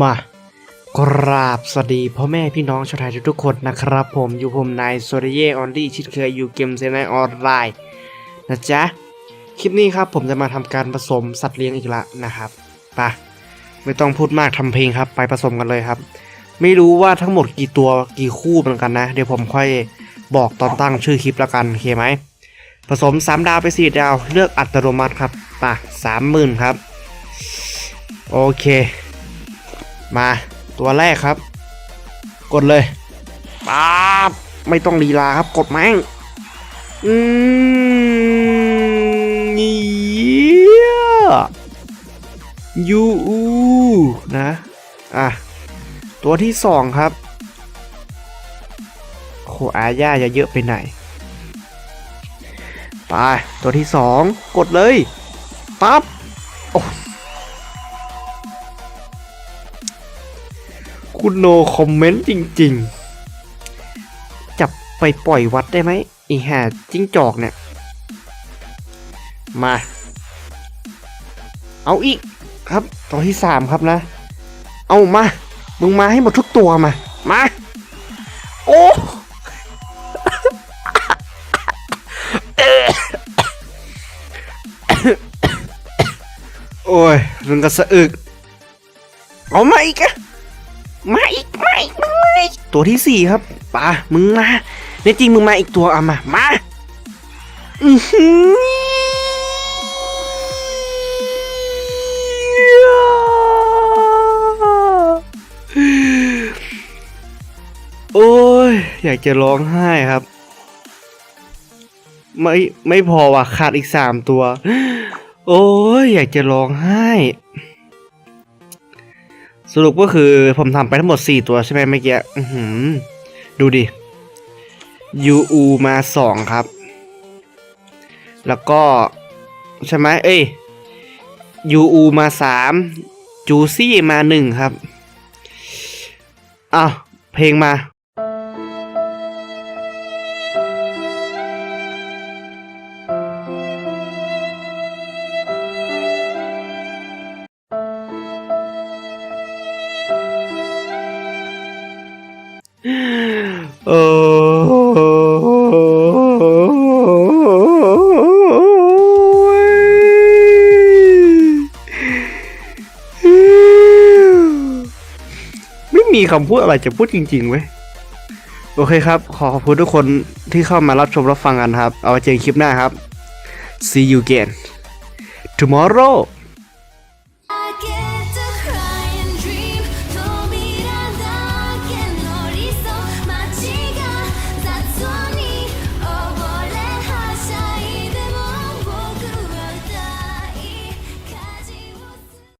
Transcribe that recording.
มากราบสวัสดีพ่อแม่พี่น้องชาวไทยทุกคนนะครับผมอยู่ผมนายโซเดเยออนดี้ชิดเคยอยู่เกมเซนไนออนไลน์นะจ๊ะ คลิปนี้ครับผมจะมาทำการผสมสัตว์เลี้ยงอีกละนะครับไปะไม่ต้องพูดมากทำเพลงครับ ไปผสมกันเลยครับ ไม่รู้ว่าทั้งหมดกี่ตัวกี่คู่เหมือนกันนะ เดี๋ยวผมค่อยบอกตอนตั้งชื่อคลิปละกันโอเคไหมผสม 3 ดาวไป 4 ดาว เลือกอัตโนมัติครับป่ะสามหมื่นครับ โอเค มาตัวแรกครับ กดเลยป๊าบไม่ต้องลีลาครับ กดแม่งอืมเยี่ยยูอูนะ อะ ตัวที่สองครับโหอาญาจะเยอะไปไหนไปตัวที่สองกดเลย ปั๊บ โอ้ คุณโนคอมเมนต์จริง ๆ จับไปปล่อยวัดได้ไหมอีห่าจิ้งจอกเนี่ย มา เอาอีกครับตัวที่สามครับนะ เอามา มึงมาให้หมดทุกตัวมา มา โอ้โอ้ยมันก็สะอึก เอามาอีกอะ มาอีกมาอีกมึงมาอีกตัวที่สี่ครับป่ามึงมาในจริงมึงมาอีกตัวเอามามาอือหือโอ้ย อยากจะร้องไห้ครับ ไม่ไม่พอว่ะขาดอีกสามตัว โอ้ย อยากจะร้องไห้ สรุปก็คือผมทำไปทั้งหมด 4 ตัวใช่ไหมเมื่อกี้ดูดิยูอดูดิ UU มา 2 ครับ แล้วก็ ใช่ไหมเอ้ย UU มา 3 จูซี่มา 1 ครับอ้าวเพลงมา โอ้ไม่มีคำพูดอะไรจะพูดจริงๆเว้ย โอเคครับ ขอขอบคุณทุกคนที่เข้ามารับชมรับฟังกันครับ เอาไว้เจอกันคลิปหน้าครับ see you again tomorrow